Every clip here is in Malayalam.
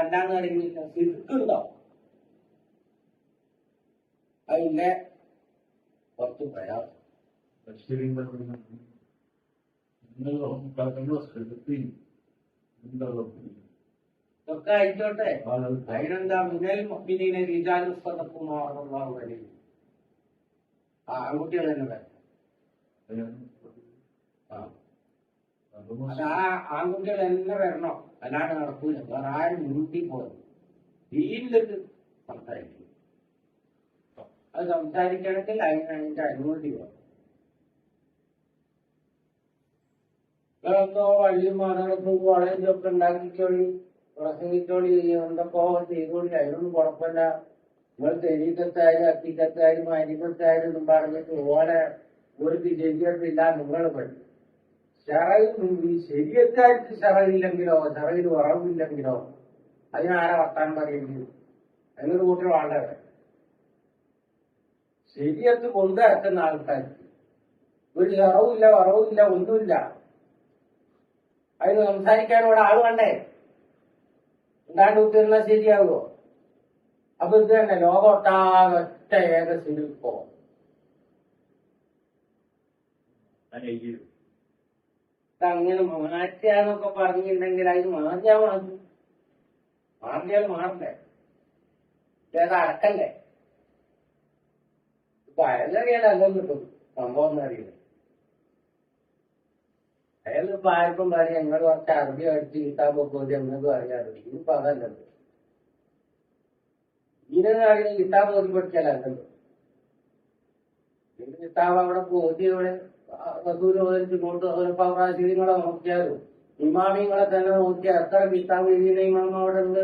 അല്ലാന്ന് പറയുമ്പോൾ സിർക്കുണ്ടോ അതില്ല? കുറച്ച് പ്രയാസം ഇതൊക്കെ ആയിക്കോട്ടെ. അതിനെന്താ മുന്നൽ മുപ്പിനെ രീജാനുസ്പദക്കുമാറുള്ള വഴി. ആ ആൺകുട്ടികൾ തന്നെ വരണം ആ അത് ആ ആൺകുട്ടികൾ തന്നെ വരണം. അല്ലാണ്ട് നടക്കൂല. വേറെ ആരും ഉരുട്ടി പോകും വീട്ടിലേക്ക് സംസാരിക്കും. അത് സംസാരിക്കണമെങ്കിൽ അതിന് അതിന്റെ അനുമതി വേണം. നിങ്ങളെന്തോ വഴിയും മാനങ്ങളും കോളേജിലൊക്കെ ഉണ്ടാക്കിക്കോളി പ്രസംഗിച്ചോളി എന്തൊക്കെ ചെയ്തോളി. അതിനൊന്നും കുഴപ്പമില്ല. നിങ്ങൾ തെരീക്കത്തായാലും അക്കിക്കത്തായാലും അരിക്കത്തായാലും ഒന്നും പറഞ്ഞിട്ട് ഓലെ ഒരു വിജയിച്ചിട്ടില്ല നിങ്ങൾ പഠിക്കും. ഷറയിൽ ശരിയത്തായിട്ട് ഷറയില്ലെങ്കിലോ ചെറയിൽ ഉറവില്ലെങ്കിലോ അതിനാരാ വർത്താനം പറയേണ്ടി അതിനൊരു കൂട്ടർ വളരെ ശരിയത്ത് കൊണ്ട് ഇറക്കുന്ന ആൾക്കാർക്ക് ഒരു ചെറവുമില്ല വറവുമില്ല ഒന്നുമില്ല. അതിന് സംസാരിക്കാൻ ഇവിടെ ആൾ വേണ്ടേ? ഉണ്ടാണ്ട് കുത്തിരുന്നാൽ ശരിയാകുമോ അപ്പൊ ഇത് തന്നെ ലോകമൊട്ടാകെ ഒറ്റ ഏക അങ്ങനെ മാറ്റാന്നൊക്കെ പറഞ്ഞിട്ടുണ്ടെങ്കിൽ അതിന് മാറ്റാൻ മാറും മാറിയാൽ മാറണ്ടേ? ഏതാ അടക്കല്ലേ ഇപ്പൊ അയലറിയാലല്ലോ കിട്ടും സംഭവം ഒന്നും അറിയില്ല. അയാൾ ഇപ്പൊ ആർക്കും പറയും ഞങ്ങൾ കുറച്ച് അറബി അടിച്ച് കിട്ടാൻ പോകുമ്പോൾ എന്നൊക്കെ അറിയാറ് ഇനിയിപ്പോ അതല്ലല്ലോ. ഇതിനെന്ന് അറിയാൻ കിട്ടാൻ പോലും പഠിച്ചാൽ ഇതിന് കിട്ടാൻ അവിടെ പോയി അവിടെ റസൂൽ മുതൽ ഇങ്ങോട്ട് ഓരോ പ്രാശീലിങ്ങളെ നോക്കിയാലും ഇമാമിങ്ങളെ തന്നെ നോക്കിയാൽ എത്ര കിട്ടാൻ എഴുതിയ ഇമാമ അവിടെ ഉണ്ട്?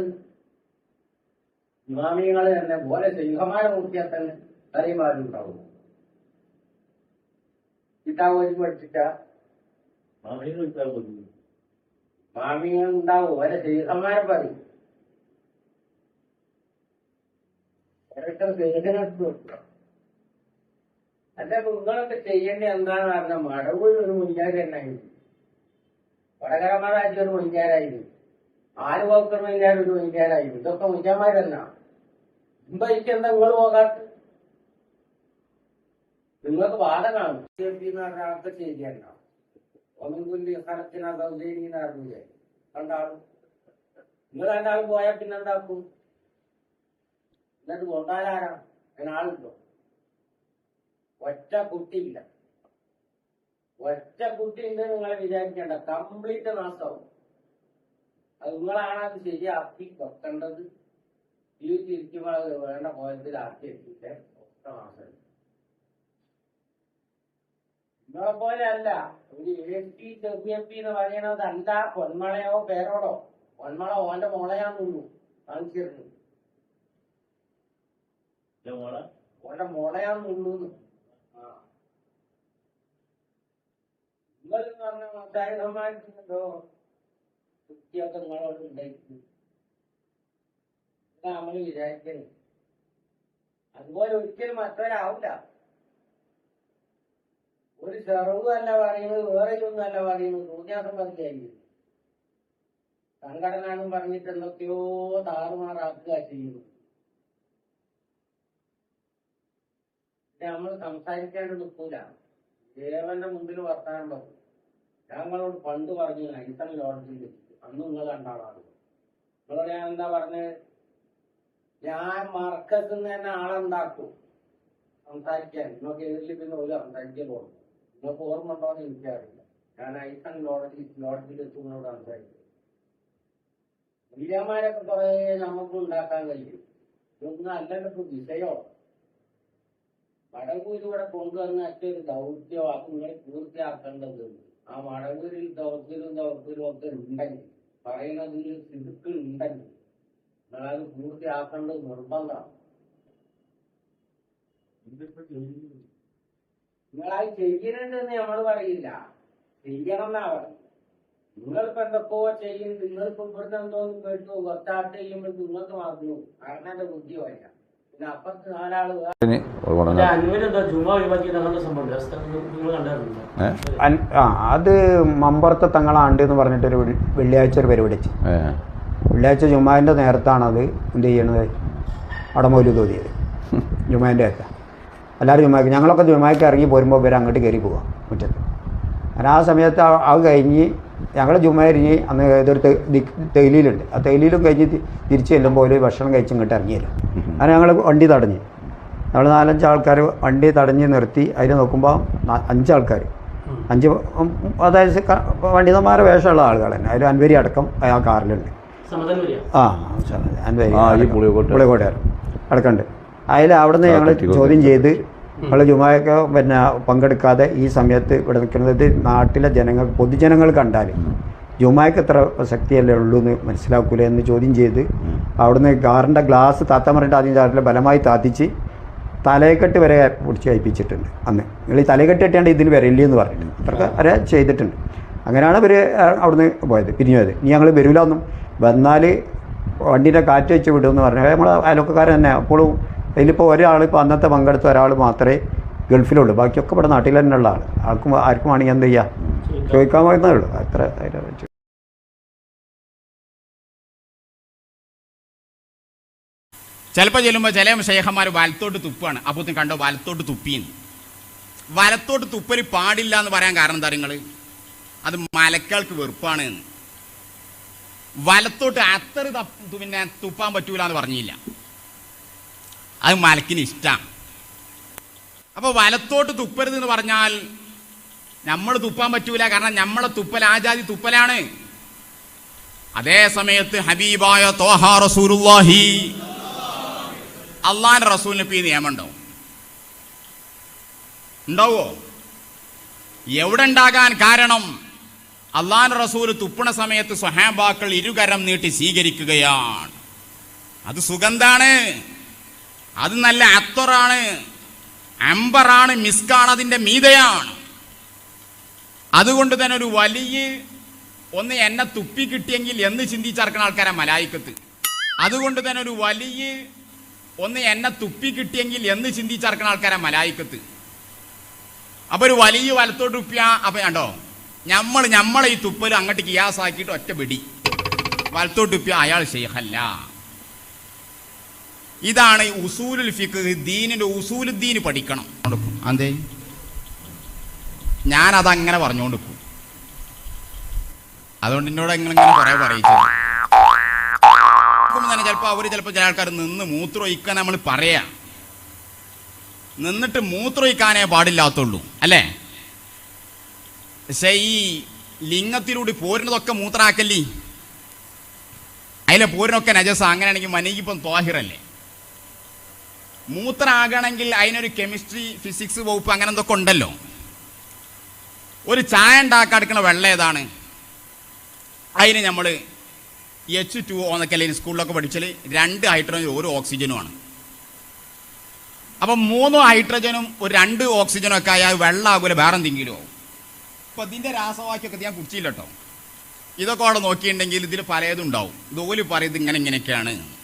ഇമാമിങ്ങളെ തന്നെ പോലെ സിംഹമാരെ നോക്കിയാൽ തന്നെ അറിയുമാരുണ്ടാവും കിട്ടാൻ പോയി പഠിച്ചിട്ടാ? മാമിങ്ങൾ ഉണ്ടാവും. ഓരോ സിംഹമാരെ പറയും. ഓരോരുത്തർ വേദനെടുത്ത് വെക്കണം ഇപ്പൊ നിങ്ങളൊക്കെ ചെയ്യേണ്ടത് എന്താണെന്ന് പറഞ്ഞാൽ മടവൂർ ഒരു മുൻകാരി തന്നെയായിരുന്നു വടകരമാരാഴ്ച ഒരു മുൻകാരായിരുന്നു ആലുവാക്കർ മുൻകാർ ഒരു മുൻകാരായിരുന്നു ഇതൊക്കെ മുൻകാന്മാരല്ല മുമ്പ് എനിക്ക് എന്താ നിങ്ങൾ പോകാത്ത നിങ്ങൾക്ക് ബാധകമാണ് എന്ന് പറഞ്ഞ ആൾക്ക് ശരിയല്ല ഒന്നുകൂടി സ്ഥലത്തിന് സൗജന്യം അറിഞ്ഞില്ലേ രണ്ടാളും. നിങ്ങൾ രണ്ടാളും പോയാൽ പിന്നെന്താക്കും? എന്നിട്ട് കൊണ്ടാലാരാ? അതിനാളുണ്ടോ ഒറ്റ കുട്ടിയില്ല ഒറ്റ കുട്ടി ഉണ്ട് നിങ്ങൾ വിചാരിക്കേണ്ട. കംപ്ലീറ്റ് നാശമാവും അത് നിങ്ങളാണ് അത് ശരിയാക്കി വെക്കേണ്ടത്. ജീവിച്ചിരിക്കുമ്പോൾ അത് വേണ്ട കോലത്തിൽ ആക്കി എത്തിയിട്ട് ഒറ്റ നാശം. നിങ്ങളെ പോലെ അല്ല. ഒരു M P W M P എന്ന് പറയണത് അല്ല. പൊന്മളയോ പേരോടോ. പൊന്മള ഓന്റെ മോളയാന്ന് തോന്നുന്നു. കാണിച്ചിരുന്നു. ഓന്റെ തോന്നുന്നു നിങ്ങൾ പറഞ്ഞ നിങ്ങളോട് ഉണ്ടായിരുന്നു. നമ്മൾ വിചാരിക്കുന്നത് അതുപോലെ ഒരിക്കലും മറ്റൊരാവില്ല ഒരു ചെറവ് അല്ല പറയുന്നത് വേറെ ഒന്നും അല്ല പറയുന്നത് തോന്നിയാസം പതിലായിരിക്കും സംഘടന എന്നും പറഞ്ഞിട്ട് എന്തൊക്കെയോ താറുമാറാക്കുക ചെയ്യുന്നു. നമ്മൾ സംസാരിക്കാണ്ട് നിൽക്കൂല ദേവന്റെ മുമ്പിൽ വർത്താനം പറഞ്ഞു ഞങ്ങളോട് പണ്ട് പറഞ്ഞു ഇത്ര ലോഡ്ജിൽ അന്ന് നിങ്ങൾ കണ്ടാളാണ് നിങ്ങളോട് ഞാൻ എന്താ പറഞ്ഞത് ഞാൻ മർക്കത്തിൽ നിന്ന് തന്നെ ആളുണ്ടാക്കും സംസാരിക്കാൻ. നിങ്ങൾക്ക് എതിരിൽ പിന്നെ ഒരു സംസാരിക്കാൻ പോകുന്നു നിങ്ങൾക്ക് ഓർമ്മ ഉണ്ടോ എന്ന് എനിക്കറിയില്ല. ഞാൻ ഐസൺ ലോഡ്ജിൽ ലോഡ്ജിൽ എത്തുന്നതോട് സംസാരിക്കും. വീരന്മാരൊക്കെ കുറെ നമുക്ക് ഉണ്ടാക്കാൻ കഴിയും. ഇതൊന്നും അല്ലല്ലോ വിഷയോ മടവൂര് ഇവിടെ കൊണ്ടുവന്ന മറ്റൊരു ദൗത്യം അത് നിങ്ങൾ പൂർത്തിയാക്കേണ്ടത് ആ മടവൂരിൽ ദൗത്യവും ദൗത്യവും ഒക്കെ ഉണ്ടെങ്കിൽ പറയുന്നതിൽ സിതുക്കൾ ഉണ്ടെങ്കിൽ നിങ്ങളത് പൂർത്തിയാക്കേണ്ടത് നിർബന്ധമാണ്. നിങ്ങളത് ചെയ്യരുതെന്ന് നമ്മൾ പറയില്ല. ചെയ്യണം എന്നാ പറയും നിങ്ങളിപ്പോ എന്തൊക്കെയോ ചെയ്യും നിങ്ങളിപ്പോ ഇവിടുന്ന് എന്തോ കേട്ടു ഒത്താട്ട് ചെയ്യുമ്പോൾ നിങ്ങൾക്ക് മറന്നു കാരണം എന്റെ ബുദ്ധി വരാം അത് മമ്പറത്ത് തങ്ങളാണ്ട് എന്ന് പറഞ്ഞിട്ട് ഒരു വെള്ളിയാഴ്ച ഒരു പരിപാടി വെച്ച് വെള്ളിയാഴ്ച ജുമാന്റെ നേരത്താണത് എന്ത് ചെയ്യണത്? അവിടെ മൗലു തോന്നിയത് ജുമാന്റെ നേരത്താണ് എല്ലാവരും ജുമാക്ക് ഞങ്ങളൊക്കെ ജുമാക്ക് ഇറങ്ങി പോരുമ്പോൾ ഇവർ അങ്ങോട്ട് കയറി പോവാം മുറ്റത്ത്. അങ്ങനെ ആ സമയത്ത് അത് കഴിഞ്ഞ് ഞങ്ങൾ ജുമാരിഞ്ഞ് അന്ന് ഇതൊരു തേലിയിലുണ്ട് തേയിലയിലുണ്ട്. ആ തേയിലയിലും കഴിഞ്ഞ് തിരിച്ചു ചെല്ലുമ്പോൾ ഒരു ഭക്ഷണം കഴിച്ച് ഇങ്ങോട്ട് ഇറങ്ങിയല്ലോ അങ്ങനെ ഞങ്ങൾ വണ്ടി തടഞ്ഞ്. ഞങ്ങൾ നാലഞ്ച് ആൾക്കാർ വണ്ടി തടഞ്ഞ് നിർത്തി. അതിൽ നോക്കുമ്പോൾ അഞ്ചാൾക്കാർ അഞ്ച് അതായത് വണ്ടിതന്മാരെ വേഷമുള്ള ആളുകൾ തന്നെ. അതിൽ അൻവരി അടക്കം ആ കാറിലുണ്ട്. ആ അൻവരി. പുളിയക്കോട്ടുകാരൻ അടക്കമുണ്ട് അതിൽ അവിടുന്ന് നിന്ന് ഞങ്ങൾ ചോദ്യം ചെയ്ത് നമ്മൾ ജുമായൊക്കെ പിന്നെ പങ്കെടുക്കാതെ ഈ സമയത്ത് ഇവിടെ നിൽക്കുന്നത് നാട്ടിലെ ജനങ്ങൾ പൊതുജനങ്ങൾ കണ്ടാൽ ജുമായ്ക്ക് എത്ര ശക്തിയല്ലേ ഉള്ളൂ എന്ന് മനസ്സിലാക്കൂലേ എന്ന് ചോദ്യം ചെയ്ത് അവിടുന്ന് കാറിന്റെ ഗ്ലാസ് താത്താൻ പറഞ്ഞിട്ട് ആദ്യം ചാറിൽ ബലമായി താത്തിച്ച് തലയെക്കെട്ട് വരെ പിടിച്ച് കഴിപ്പിച്ചിട്ടുണ്ട് അന്ന്. നിങ്ങൾ ഈ തലയെക്കെട്ട് കെട്ടിയാണ്ട് ഇതിന് വരില്ല എന്ന് പറഞ്ഞിട്ട്. അത്രയ്ക്ക് വരെ ചെയ്തിട്ടുണ്ട്. അങ്ങനെയാണ് ഇവർ അവിടുന്ന് പോയത് പിരിഞ്ഞു പോയത് ഇനി ഞങ്ങൾ വരില്ല ഒന്നും വന്നാൽ വണ്ടീന്റെ കാറ്റ് വെച്ച് വിടുമെന്ന് പറഞ്ഞു. നമ്മൾ അയൽവക്കക്കാരൻ തന്നെ അപ്പോഴും അതിലിപ്പോൾ ഒരാൾ ഇപ്പോൾ അന്നത്തെ പങ്കെടുത്ത ഒരാൾ മാത്രമേ ഗൾഫിലുള്ളൂ. ബാക്കിയൊക്കെ ഇവിടെ നാട്ടിൽ തന്നെ ഉള്ള ആൾ ആർക്കും ആർക്കും വേണമെങ്കിൽ എന്ത് ചെയ്യാം? ചോദിക്കാൻ പറയുന്നേ ഉള്ളൂ. അത്ര ചിലപ്പോൾ ചെല്ലുമ്പോൾ ചില ശേഖന്മാർ വലത്തോട്ട് തുപ്പാണ്. അപ്പോൾ കണ്ടോ വലത്തോട്ട് തുപ്പിന്ന്. വലത്തോട്ട് തുപ്പൽ പാടില്ല എന്ന് പറയാൻ കാരണം എന്താ നിങ്ങൾ അത് മലക്കൾക്ക് വെറുപ്പാണ് എന്ന്. വലത്തോട്ട് അത്ര പിന്നെ തുപ്പാൻ പറ്റൂല എന്ന് പറഞ്ഞില്ല. അത് മലക്കിന് ഇഷ്ടമാണ് അപ്പോൾ വലത്തോട്ട് തുപ്പരുത് എന്ന് പറഞ്ഞാൽ നമ്മൾ തുപ്പാൻ പറ്റൂല. കാരണം നമ്മളെ തുപ്പൽ ആജാതി തുപ്പലാണ്. അതേ സമയത്ത് ഹബീബായ തോഹാ റസൂലിന് ഇപ്പൊ ഈ നിയമം ഉണ്ടാവോ. എവിടെ ഉണ്ടാകാൻ കാരണം അള്ളാൻ റസൂൽ തുപ്പണ സമയത്ത് സ്വഹാബാക്കൾ ഇരുകരം നീട്ടി സ്വീകരിക്കുകയാണ്. അത് സുഗന്ധാണ്. അത് നല്ല അത്തറാണ്. അമ്പറാണ് മിസ്കാണ് അതിന്റെ മീതയാണ്. അതുകൊണ്ട് തന്നെ ഒരു വലിയ ഒന്ന് എന്നെ തുപ്പി കിട്ടിയെങ്കിൽ എന്ന് ചിന്തിച്ചറക്കണ ആൾക്കാരെ മലായിക്കത്ത്. അതുകൊണ്ട് തന്നെ ഒരു വലിയ ഒന്ന് എന്നെ തുപ്പി കിട്ടിയെങ്കിൽ എന്ന് ചിന്തിച്ചറക്കണ ആൾക്കാരെ മലായിക്കത്ത്. അപ്പൊ ഒരു വലിയ വലത്തോട്ട് തുപ്പിയ അപ്പൊ കണ്ടോ? നമ്മൾ നമ്മളെ ഈ തുപ്പൽ അങ്ങോട്ട് കിയാസാക്കിയിട്ട് ഒറ്റ വെടി വലത്തോട്ട് തുപ്പിയ അയാൾ ഷെയ്ഖല്ല ഇതാണ് ഉസൂലുൽ ഫിഖ് ദീനിന്റെ ഉസൂലുദ്ദീൻ പഠിക്കണം. അതെ ഞാനത് അങ്ങനെ പോകും അതുകൊണ്ട് എന്നോട് ഇങ്ങനെ കുറെ പറയിച്ചു തന്നെ ചിലപ്പോൾ അവർ ചിലപ്പോൾ ചില ആൾക്കാർ നിന്ന് മൂത്രമൊഴിക്കാൻ നമ്മൾ പറയാ. നിന്നിട്ട് മൂത്രമൊഴിക്കാനേ പാടില്ലാത്തുള്ളൂ അല്ലേ? പക്ഷേ ഈ ലിംഗത്തിലൂടെ പോരുന്നതൊക്കെ മൂത്രാക്കല്ലേ. അതിലെ പോരിനൊക്കെ നജസ അങ്ങനെയാണെങ്കിൽ മനീകിപ്പം തോഹിറല്ലേ മൂത്രാകണമെങ്കിൽ അതിനൊരു കെമിസ്ട്രി ഫിസിക്സ് വകുപ്പ് അങ്ങനെ എന്തൊക്കെ ഉണ്ടല്ലോ. ഒരു ചായ ഉണ്ടാക്കാൻ എടുക്കുന്ന വെള്ളം ഏതാണ്? അതിന് നമ്മൾ എച്ച് ടു എന്നൊക്കെ അല്ലെങ്കിൽ സ്കൂളിലൊക്കെ പഠിച്ചാൽ രണ്ട് ഹൈഡ്രജനും ഒരു ഓക്സിജനുമാണ് അപ്പം മൂന്ന് ഹൈഡ്രജനും ഒരു രണ്ട് ഓക്സിജനും ഒക്കെ ആയാൽ വെള്ളമാകൂല വേറെ എന്തെങ്കിലും ആവും. അപ്പം ഇതിന്റെ രാസവാക്യമൊക്കെ ഞാൻ കുടിച്ചില്ല കേട്ടോ. ഇതൊക്കെ അവിടെ നോക്കിയിട്ടുണ്ടെങ്കിൽ ഇതിൽ പലതും ഉണ്ടാവും. ഇതുപോലെ പറയുന്നത് ഇങ്ങനെ ഇങ്ങനെയൊക്കെയാണ്.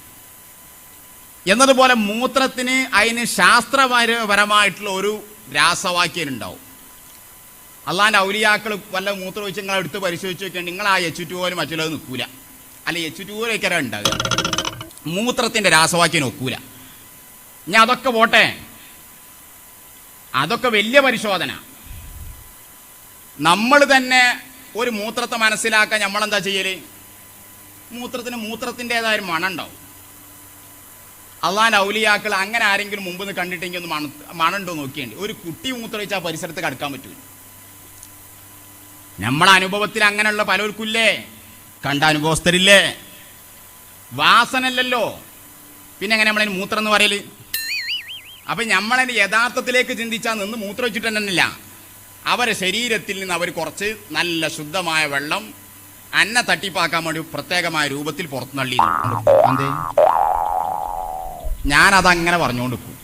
എന്നതുപോലെ മൂത്രത്തിന് അതിന് ശാസ്ത്രപരമായിട്ടുള്ള ഒരു രാസവാക്യം ഉണ്ടാവും. അള്ളാന്റെ ഔലിയാക്കൾ വല്ല മൂത്രം വെച്ച് നിങ്ങൾ എടുത്ത് പരിശോധിച്ച് നോക്കിയാൽ നിങ്ങൾ ആ എച്ച് ടു പോലും മറ്റുള്ളത് നിൽക്കൂല. അല്ല എച്ച് ടു പോലൊക്കെ ഉണ്ടാകുക മൂത്രത്തിന്റെ രാസവാക്യം ഒക്കൂല. ഞാൻ അതൊക്കെ പോട്ടെ. അതൊക്കെ വലിയ പരിശോധന. നമ്മൾ തന്നെ ഒരു മൂത്രത്തെ മനസ്സിലാക്കാൻ നമ്മളെന്താ ചെയ്യൽ? മൂത്രത്തിന് മൂത്രത്തിന്റെതായ മണം ഉണ്ടാവും. അള്ളാൻ ഔലിയാക്കൾ അങ്ങനെ ആരെങ്കിലും മുമ്പ് നിന്ന് കണ്ടിട്ടെങ്കിൽ ഒന്ന് മണ മണുണ്ടോ നോക്കിയുണ്ട്. ഒരു കുട്ടി മൂത്രമൊഴിച്ച് ആ പരിസരത്ത് കടക്കാൻ പറ്റൂല. നമ്മളെ അനുഭവത്തിൽ അങ്ങനെയുള്ള പലർക്കില്ലേ? കണ്ട അനുഭവസ്ഥരില്ലേ? വാസനല്ലല്ലോ. പിന്നെ എങ്ങനെ നമ്മളതിന് മൂത്രം എന്ന് പറയൽ? അപ്പൊ നമ്മളതിന് യഥാർത്ഥത്തിലേക്ക് ചിന്തിച്ചാൽ നിന്ന് മൂത്രം വെച്ചിട്ട് തന്നെയില്ല. അവരെ ശരീരത്തിൽ നിന്ന് അവർ കുറച്ച് നല്ല ശുദ്ധമായ വെള്ളം അന്ന തട്ടിപ്പാക്കാൻ വേണ്ടി പ്രത്യേകമായ രൂപത്തിൽ പുറത്തു നള്ളി എന്തേ പറഞ്ഞുകൊണ്ട് പോകും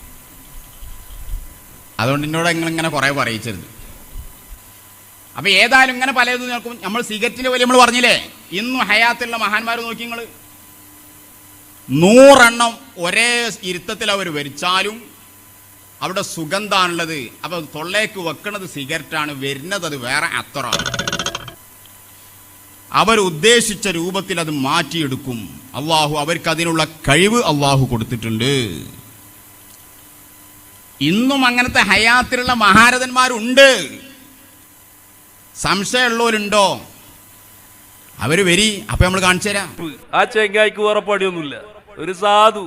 അതുകൊണ്ട് എന്നോട് ഇങ്ങനെ കുറേ പറയിച്ചരുത്. അപ്പോൾ ഏതായാലും ഇങ്ങനെ പലതും നോക്കും നമ്മൾ സിഗരറ്റിന്റെ വലിയ നമ്മൾ പറഞ്ഞില്ലേ? ഇന്നും ഹയാത്തുള്ള മഹാന്മാർ നോക്കി നിങ്ങൾ നൂറെണ്ണം ഒരേ ഇരുത്തത്തിൽ അവർ വരിച്ചാലും അവിടെ സുഗന്ധാണുള്ളത്. അപ്പൊ തൊള്ളേക്ക് വെക്കുന്നത് സിഗരറ്റാണ് വരുന്നത് അത് വേറെ അത്തറാണ്. അവരുദ്ദേശിച്ച രൂപത്തിൽ അത് മാറ്റിയെടുക്കും. അള്ളാഹു അവർക്ക് അതിനുള്ള കഴിവ് അള്ളാഹു കൊടുത്തിട്ടുണ്ട്. ഇന്നും അങ്ങനത്തെ ഹയാത്തിലുള്ള മഹാരഥന്മാരുണ്ട്. സംശയമുള്ളവരുണ്ടോ? അവർ വരി അപ്പൊ നമ്മൾ കാണിച്ചു തരാം. ആ ചെങ്കായ്ക്ക് വേറെ പടിയൊന്നുമില്ല ഒരു സാധു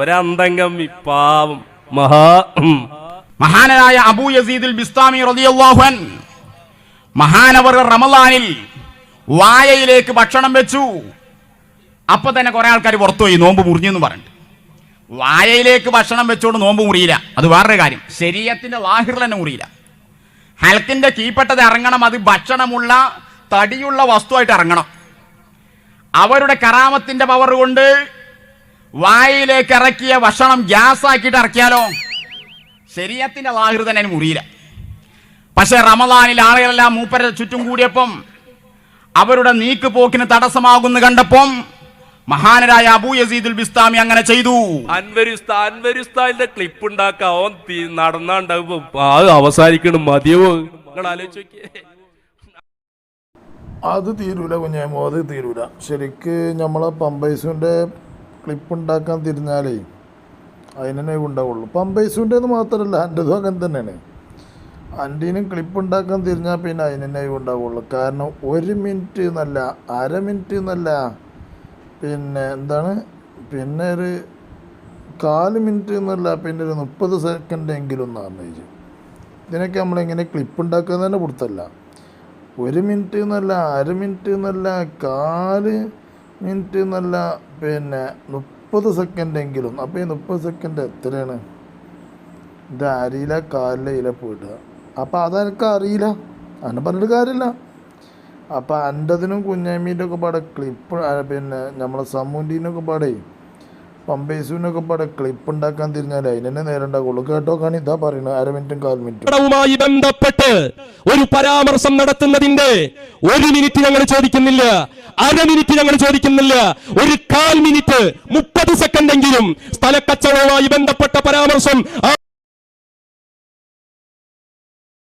ഒരന്തംഗമ്മി പാവം മഹാ മഹാനായ അബൂ യസീദുൽ ബിസ്താമി റളിയല്ലാഹു അൻ മഹാനവർ റമലാനിൽ വായയിലേക്ക് ഭക്ഷണം വെച്ചു. അപ്പൊ തന്നെ കുറെ ആൾക്കാർ പുറത്തുപോയി നോമ്പ് മുറിഞ്ഞു എന്ന് പറഞ്ഞിട്ട്. വായയിലേക്ക് ഭക്ഷണം വെച്ചുകൊണ്ട് നോമ്പ് മുറിയില്ല. അത് വേറൊരു കാര്യം. ശരീരത്തിന്റെ ലാഹിർ തന്നെ മുറിയില്ല. ഹൽക്കിന്റെ കീപ്പെട്ടത് ഇറങ്ങണം. അത് ഭക്ഷണമുള്ള തടിയുള്ള വസ്തുവായിട്ട് ഇറങ്ങണം. അവരുടെ കറാമത്തിന്റെ പവർ കൊണ്ട് വായയിലേക്ക് ഇറക്കിയ ഭക്ഷണം ഗ്യാസ് ആക്കിയിട്ട് ഇറക്കിയാലോ? ശരീരത്തിന്റെ വാഹിർ തന്നെ അതിന് മുറിയില്ല. പക്ഷെ റമദാനിൽ ആളുകളെല്ലാം മൂപ്പരെ ചുറ്റും കൂടിയപ്പം അവരുടെ നീക്ക് പോക്കിന് തടസ്സമാകുന്നു കണ്ടപ്പം മഹാനരായ അബൂ യസീദുൽ ബിസ്താമി അങ്ങനെ ചെയ്തു. അൻവരുസ്ത അൻവരുസ്താന്റെ ക്ലിപ്പ് ഉണ്ടാക്കാം. ഓൻ അത് അവസാനിക്കണം മതിയോ അത് തീരൂല കുഞ്ഞേമോ അത് തീരൂല. ശരിക്ക് നമ്മളെ പമ്പൈസുവിന്റെ ക്ലിപ്പ് ഉണ്ടാക്കാൻ തിരിഞ്ഞാലേ അതിനെ ഉണ്ടാവുള്ളൂ പമ്പൈസുവിന്റെ മാത്രമല്ല എന്റെതും അങ്ങനെ തന്നെയാണ്. അന്റീനും ക്ലിപ്പ് ഉണ്ടാക്കാൻ തിരിഞ്ഞാൽ പിന്നെ അതിനെ ഉണ്ടാവുള്ളൂ കാരണം ഒരു മിനിറ്റ് എന്നല്ല അര മിനിറ്റ് എന്നല്ല പിന്നെ എന്താണ്? പിന്നെ ഒരു കാൽ മിനിറ്റ് എന്നല്ല പിന്നെ ഒരു മുപ്പത് സെക്കൻഡ് എങ്കിലും എന്ന് ചോദിച്ചു ഇതിനൊക്കെ നമ്മളെങ്ങനെ ക്ലിപ്പ് ഉണ്ടാക്കുക തന്നെ കൊടുത്തല്ല ഒരു മിനിറ്റ് എന്നല്ല അര മിനിറ്റ് എന്നല്ല കാൽ മിനിറ്റ് എന്നല്ല പിന്നെ മുപ്പത് സെക്കൻഡ് എങ്കിലും. അപ്പോൾ ഈ മുപ്പത് സെക്കൻഡ് എത്രയാണ്? ഇത് അരിയില കാലിലെ ഇല പോയിട്ട് അപ്പോൾ അതെനിക്ക് അറിയില്ല. അങ്ങനെ പറഞ്ഞിട്ട് കാര്യമില്ല. അപ്പോൾ അന്റതിനും കുഞ്ഞാമീന്റെ ഒക്കെ പാടെ ക്ലിപ്പ് പിന്നെ നമ്മളെ സമൂന്റീനൊക്കെ പാടെ പമ്പേസുവിനൊക്കെ പാടെ ക്ലിപ്പ് ഉണ്ടാക്കാൻ തിരിഞ്ഞാൽ അതിനെ നേരം ഉണ്ടാവുള്ളൂ കേട്ടോ ഇതാ പറയുന്നത് അര മിനിറ്റും കാൽ മിനിറ്റും. ബന്ധപ്പെട്ട് ഒരു പരാമർശം നടത്തുന്നതിന്റെ ഒരു മിനിറ്റ് ഞങ്ങൾ ചോദിക്കുന്നില്ല. അര മിനിറ്റ് ഞങ്ങൾ ചോദിക്കുന്നില്ല. ഒരു കാൽ മിനിറ്റ് മുപ്പത് സെക്കൻഡെങ്കിലും സ്ഥലക്കച്ചവടവുമായി ബന്ധപ്പെട്ട പരാമർശം